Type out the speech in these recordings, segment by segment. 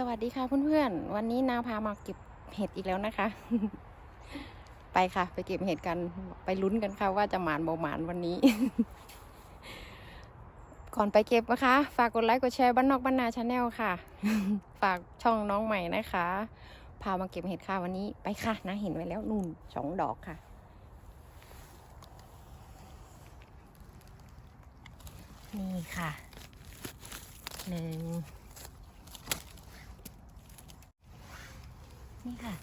สวัสดีค่ะเพื่อนๆ วันนี้นาพามาเก็บเห็ดอีกแล้วนะคะ ไปค่ะ ไปเก็บเห็ดกันไปลุ้นกันค่ะ ว่าจะหมานบ่หมานวันนี้ ก่อนไปเก็บนะคะ ฝากกดไลค์กดแชร์บ้านนอกบ้านนาชาแนลค่ะ ฝากช่องน้องใหม่นะคะ พามาเก็บเห็ดค่ะวันนี้ไปค่ะนะเห็นไว้แล้วนู่นสองดอกค่ะนี่ค่ะหนึ่ง นี่ค่ะ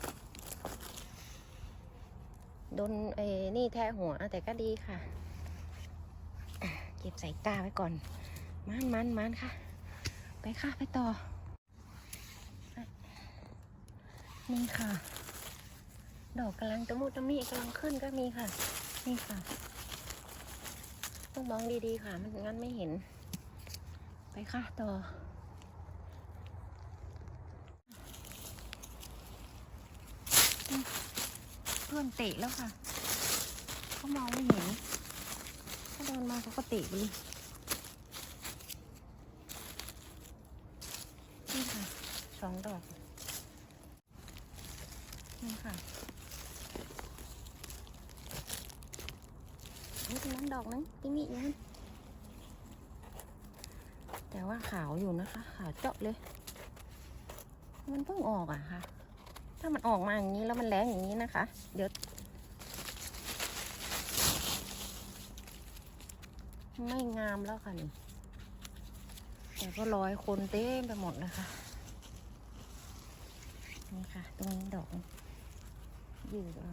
โดนเอ้นี่แทะหัวแต่ก็ดีค่ะ เก็บใส่ตาไว้ก่อน มันมันมันค่ะ ไปค่ะ ไปต่อ นี่ค่ะ ดอกกำลังตะมุตะมิกำลังขึ้นก็มีค่ะ นี่ค่ะ ต้องมองดีๆค่ะ มันงั้นไม่เห็น ไปค่ะต่อ พื่อนเตะแล้วค่ะเขามองไม่เห็นเขาเดินมาเขาก็เตะไปเลยนี่ค่ะสองดอกนี่ค่ะนี่ตรงนั้นดอกนึงที่มีอยู่นั่นแต่ว่าขาวอยู่นะคะ ขาวเจาะเลย มันเพิ่งออกอะค่ะ ถ้ามันออกมาอย่างนี้แล้วมันแรงอย่างนี้นะคะ เดี๋ยว ไม่งามแล้วค่ะนี่แต่ก็ร้อยคนเต็มไปหมดเลยค่ะนี่ค่ะ ตรงนี้ดอกยืดเอา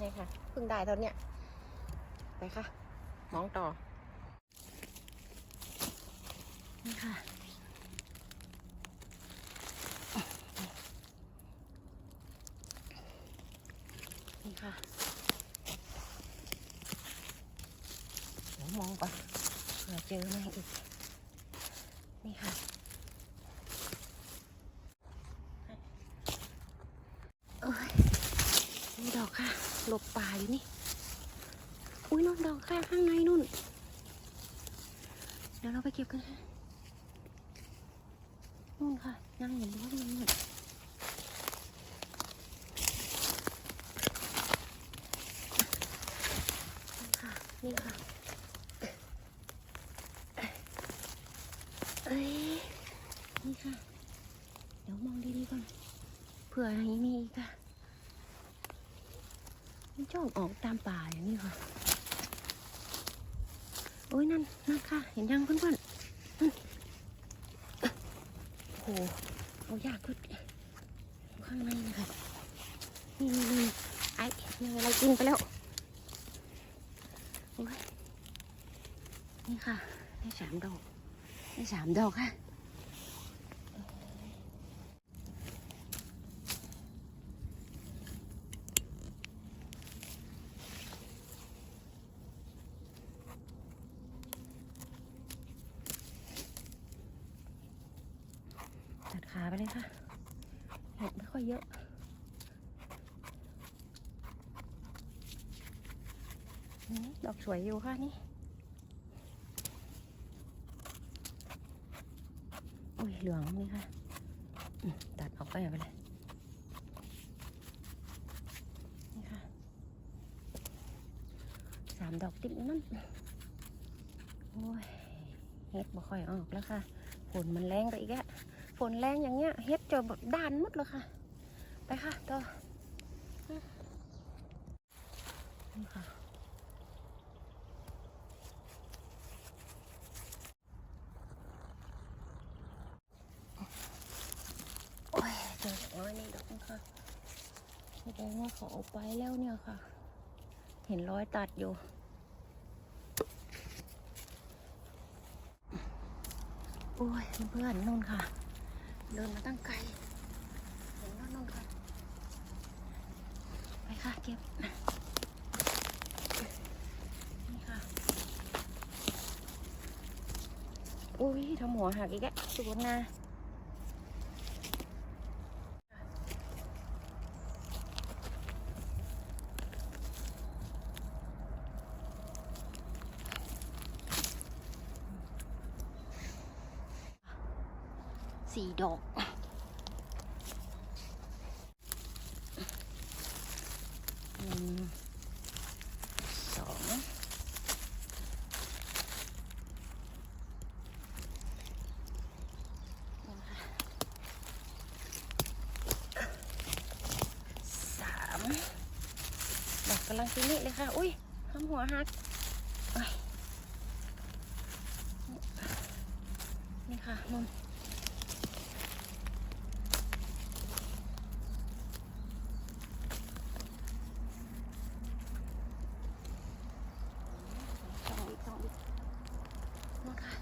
นี่ค่ะเพิ่งได้เท่านี้ไปค่ะ มองต่อ นี่ค่ะ นี่ค่ะเดี๋ยวมองก่อนเผื่อเจอมาอีก นี่ค่ะ เอ้ยมีดอกค่ะ หลบป่าอยู่นี่ อุ้ยนู่นดอกค่ะข้างในนู่น เดี๋ยวเราไปเก็บกันค่ะนู่นค่ะยังเห็นว่ามันเหมือนนี่ค่ะ นี่ค่ะเอ้ยนี่ค่ะ เดี๋ยวมองดีๆก่อน เผื่ออะไรมีอีกอะมันจ้องออกตามป่าอย่างนี้ค่ะ โอ้ยนั่นนั่นค่ะ เห็นยังเพื่อนๆนั่นโอ้โหเอายากขึ้นข้างในนี่ค่ะนี่นี่ไอ้ยังอะไรกินไปแล้วโอ้ย นี่ค่ะ ได้สามดอกได้สามดอกค่ะตัดขาไปเลยค่ะเห็ดไม่ค่อยเยอะดอกสวยอยู่ค่ะนี่ อุ้ยเหลืองนี่ค่ะ ตัดออกไปไปเลย นี่ค่ะ สามดอกติดนั่น โอ้ยเห็ดบ่ค่อยออกแล้วค่ะ ฝนมันแรงไปอีกแล้วฝนแรงอย่างเงี้ย เฮ็ดจอแบบด้านหมดเลยค่ะ ไปค่ะต่อนี่ค่ะโอ้ยเจอน้อยนี่ ดอกนึงค่ะแสดงว่าเขาเอาไปแล้วเนี่ยค่ะ เห็นรอยตัดอยู่ โอ้ยเพื่อนนู่นค่ะ เดินมาตั้งไกล เห็นว่านู่นค่ะ ไปค่ะเก็บนี่ค่ะ อุ้ยทำหัวหักอีกแล้วสุวรรณา ดอก หนึ่ง สอง สามดอกกำลังฟินิเลยค่ะ อุ้ยทำหัวหักนี่ค่ะนุ่น สองอีกสองอีกนู่นค่ะ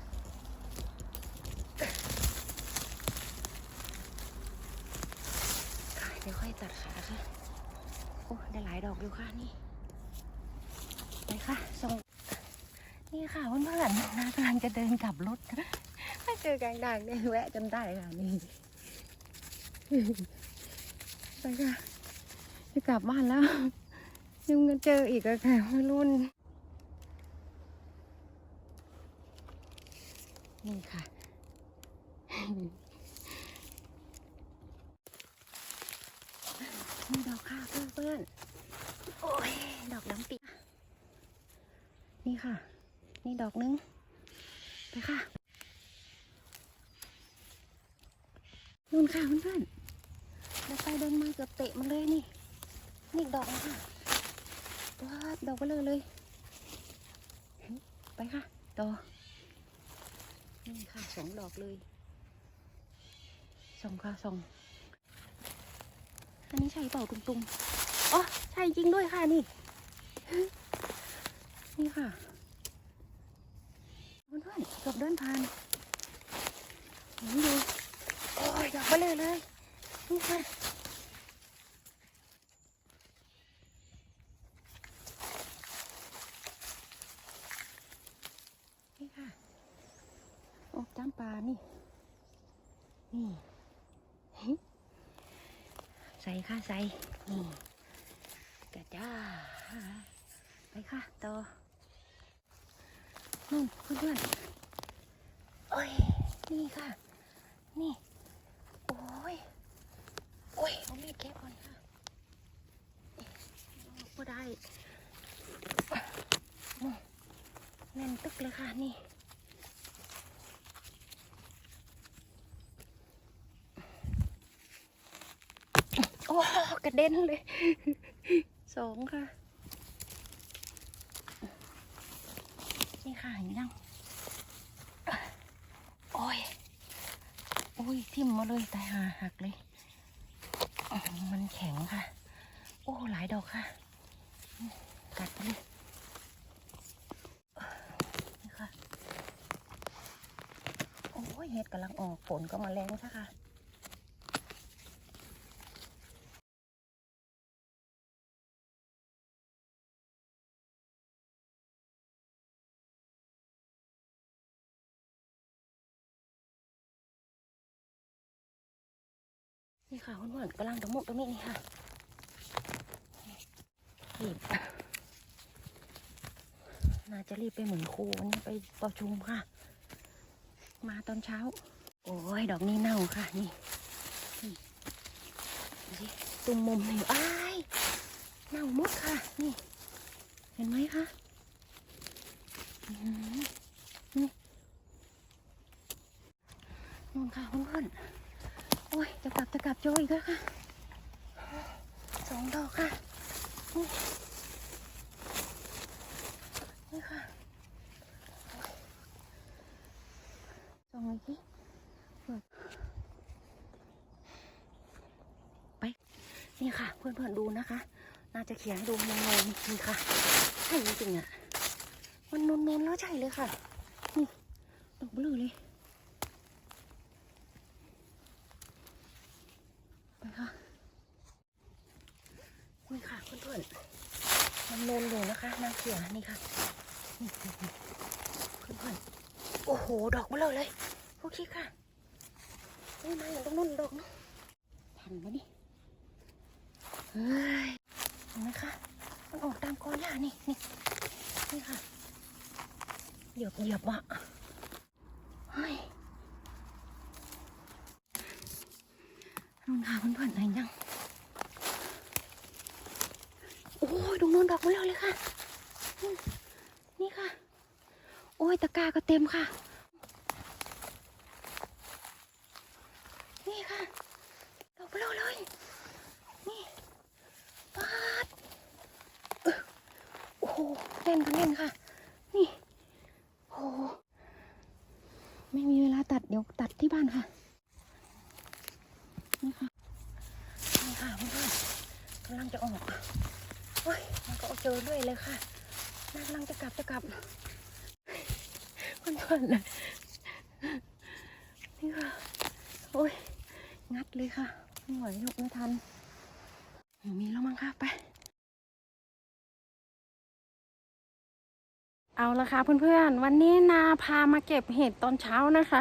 ค่ะ เดี๋ยวค่อยตัดขาค่ะ โอ้ได้หลายดอกอยู่ค่ะนี่ ไปค่ะส่งนี่ค่ะเพื่อนๆน้ากำลังจะเดินกลับรถถ้าเจอกลางด่างเนี่ยแวะจนได้ค่ะนี่ไปค่ะจะกลับบ้านแล้วยังจะเจออีกอะค่ะวัยรุ่น นี่ค่ะ นี่ดอกค่ะเพื่อนๆ โอ้ย ดอกดำปีนี่ค่ะ นี่ดอกนึง ไปค่ะ นู่นค่ะเพื่อนๆเดินไปเดินมาเกือบเตะมันเลยนี่ นี่ดอกค่ะว้าดดอกไปเลยเลย ไปค่ะต่อนี่ค่ะสองดอกเลยส่งค่ะส่ง อันนี้ใช่เปล่าตุงๆอ๋อใช่จริงด้วยค่ะนี่ นี่ค่ะเพื่อนๆเกือบเดินผ่านเห็นดูโอ้ยดอกไปเลยเลยนี่ค่ะนี่ค่ะโอ้จ้ำปลานี่นี่ ใส่ค่ะใส่นี่กระจ้าไปค่ะต่อนู่นเพื่อนๆโอ้ยนี่ค่ะ นี่ โอ้ยโอ้ยเอามีแกะก่อนค่ะก็ได้แน่นตึกเลยค่ะนี่ อ้กระเด็นเลยสองค่ะ นี่ค่ะเห็นยังโอ้ย โอ้ย ทิ่มมาเลยตายหาหักเลย มันแข็งค่ะ โอ้ หลายดอกค่ะ กัดไปเลยนี่ค่ะ โอ้ยเห็ดกำลังออกฝนก็มาแรงซะค่ะ นี่ค่ะเพื่อนๆกำลังตะมุกตะมินี่ค่ะรีบน่าจะรีบไปเหมือนครูวันนี้ไปประชุมค่ะ มาตอนเช้า โอ้ยดอกนี้เน่าค่ะ นี่นี่ตุ่มมุมนี่อ้ายเน่าหมดค่ะ นี่ เห็นไหมคะนี่นู่นค่ะเพื่อนๆ โอ้ยจะกลับจะกลับโจอีกแล้วค่ะสองดอกค่ะ นี่ค่ะสองอีกทีเปิดไป นี่ค่ะ เพื่อนๆดูนะคะ น่าจะเขียนให้ดูมองๆนี่ค่ะ ใช่จริงๆอะ มันนนๆแล้วใช่เลยค่ะ นี่ ดอกเบลอเลย ไปค่ะ นี่ค่ะเพื่อนๆมันโนนอยู่ นะคะนางเขียนี่ค่ะนี่ๆๆเพื่อนๆโอ้โห ดอกมาเลยเลยโอเคค่ะนี่มาอย่างตรงนู้นดอกนะทันไหมนี่เฮ้ยเห็นไหมคะมันออกตามกอหญ้านี่นี่นี่ค่ะเหยียบเหยียบอะเฮ้ยค่ะอืมนี่ค่ะ โอ้ยตะกร้าก็ เต็มค่ะ นี่ค่ะดอกเบลอเลย นี่ปาดโอ้โหเล่นกันเล่นค่ะ นี่โอ้โหไม่มีเวลาตัดเดี๋ยวตัดที่บ้านค่ะ นี่ค่ะ นี่ค่ะเพื่อนๆกำลังจะออกโอ้ยมันก็เจอด้วยเลยค่ะนากำลังจะกลับจะกลับ อนเลย นี่ค่ะ โอ้ย งัดเลยค่ะ ไม่ไหวหลบไม่ทัน มีแล้วมั้งค่ะ ไป เอาละค่ะเพื่อนๆ วันนี้นาพามาเก็บเห็ดตอนเช้านะคะ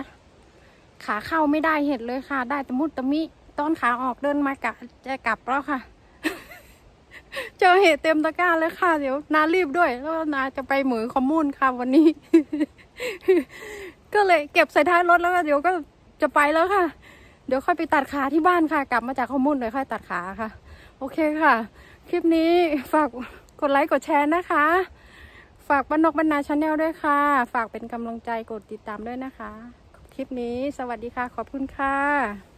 ขาเข้าไม่ได้เห็ดเลยค่ะ ได้แต่มุดตะมิ ตอนขาออกเดินมากะจะกลับแล้วค่ะเจอเห็ดเต็มตะกร้าเลยค่ะ เดี๋ยวนารีบด้วย แล้วนาจะไปเหมือคอมมูนค่ะวันนี้ ก็เลยเก็บใส่ท้ายรถแล้วก็เดี๋ยวก็จะไปแล้วค่ะ เดี๋ยวค่อยไปตัดขาที่บ้านค่ะ กลับมาจากข้อมมูนเดี๋ยวค่อยตัดขาค่ะ โอเคค่ะ คลิปนี้ฝากกดไลค์กดแชร์นะคะ ฝากบ้านนกบรรณาชาแนลด้วยค่ะ ฝากเป็นกำลังใจกดติดตามด้วยนะคะ คลิปนี้สวัสดีค่ะ ขอบคุณค่ะ